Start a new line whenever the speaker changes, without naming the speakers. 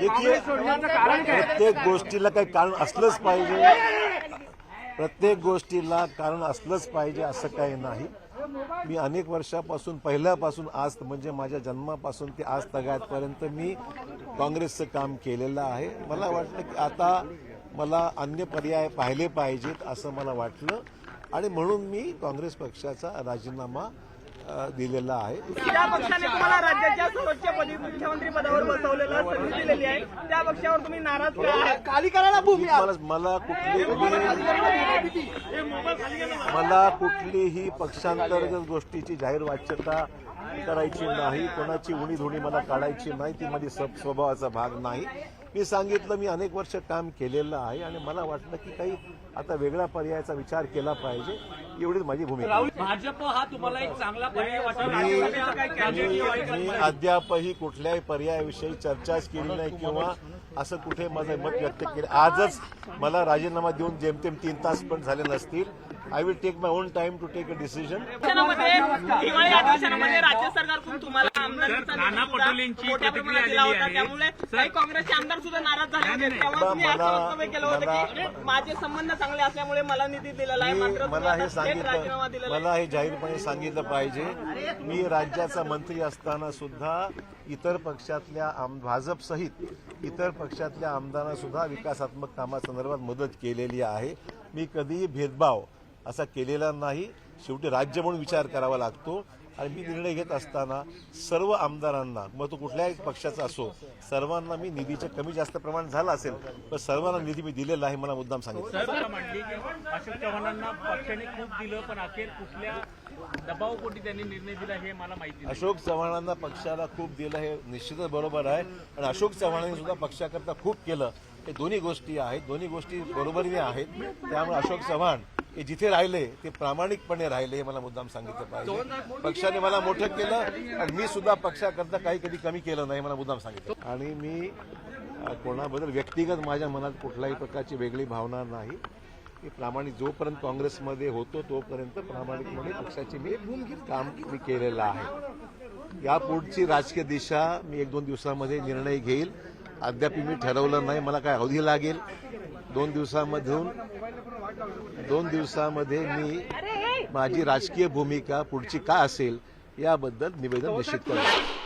देखील प्रत्येक गोष्टीला काही कारण असलंच पाहिजे. प्रत्येक गोष्टीला कारण असलंच पाहिजे असं काही नाही. मी अनेक वर्षापासून पहिल्यापासून आज म्हणजे माझ्या जन्मापासून ते आज तगायतपर्यंत मी काँग्रेसचं काम केलेलं आहे. मला वाटलं की आता मला अन्य पर्याय पाहिले पाहिजेत असं मला वाटलं. आणि म्हणून मी काँग्रेस पक्षाचा राजीनामा दिलेला आहे.
ज्या पक्षाने तुम्हाला राज्याच्या सर्वोच्च पदी मुख्यमंत्री पदावर बसवलेलं संधी दिलेली आहे. त्या पक्षावर तुम्ही नाराज का? खाली करायला भूमी
मला मला कुठली मला. कुठलीही पक्षांतर्गत गोष्टीची जाहीर वाच्यता करायची नाही. कोणाची उणी धुणी मला काढायची नाही. ती माझी सब- स्वभावाचा भाग नाही. मी सांगितलं मी अनेक वर्ष काम केलेलं आहे आणि मला वाटलं की काही आता वेगळ्या पर्यायाचा विचार केला पाहिजे एवढीच माझी भूमिका.
भाजप हा तुम्हाला एक चांगला पर्याय
मी अद्यापही कुठल्याही पर्यायाविषयी चर्चाच केली नाही किंवा असं कुठे माझं मत व्यक्त केलं आजच मला राजीनामा देऊन जेमतेम तीन तास पण झाले नसतील. I will take my own time to take a decision
राज्य सरकारकडून तुम्हाला काँग्रेसचे आमदार सुद्धा नाराज झाले होते. माझे संबंध चांगले असल्यामुळे मला निधी दिलेला आहे. मात्र
मला हे सांगितलं मला हे जाहीरपणे सांगितलं पाहिजे. मी राज्याचा मंत्री असताना सुद्धा इतर पक्षातल्या आम भाजप सहित इतर पक्षातल्या आमदारांना सुद्धा विकासात्मक कामासंदर्भात मदत केलेली आहे. मी कधीही भेदभाव असा केलेला नाही. शेवटी राज्य म्हणून विचार करावा लागतो. आणि मी निर्णय घेत असताना सर्व आमदारांना मग तो कुठल्याही पक्षाचा असो सर्वांना मी निधीचं कमी जास्त प्रमाण झालं असेल पण सर्वांना निधी मी दिलेला आहे मला मुद्दाम सांगितलं
अशोक चव्हाणांना पक्षाने खूप दिलं पण अखेर कुठल्या दबावपोटी त्यांनी निर्णय दिला हे मला माहिती
अशोक चव्हाणांना पक्षाला खूप दिलं हे निश्चितच बरोबर आहे. आणि अशोक चव्हाणांनी सुद्धा पक्षाकरता खूप केलं. हे दोन्ही गोष्टी आहेत. दोन्ही गोष्टी बरोबरीने आहेत. त्यामुळे अशोक चव्हाण हे जिथे राहिले ते प्रामाणिकपणे राहिले हे मला मुद्दाम सांगितलं पाहिजे. पक्षाने मला मोठं केलं आणि मी सुद्धा पक्षाकरता काही कधी कमी केलं नाही मला मुद्दाम सांगितलं. आणि मी कोणाबद्दल व्यक्तिगत माझ्या मनात कुठल्याही प्रकारची वेगळी भावना नाही. मी प्रामाणिक जोपर्यंत काँग्रेसमध्ये होतो तोपर्यंत प्रामाणिकपणे पक्षाची मी काम मी केलेलं आहे. या पुढची राजकीय दिशा मी एक दोन दिवसामध्ये निर्णय घेईल. अद्याप मी ठरवलं नाही मला काय अवधी लागेल. दोन दिवसामधून दोन दिवसामध्ये मी माझी राजकीय भूमिका पुढची काय असेल याबद्दल निवेदन निश्चित करेन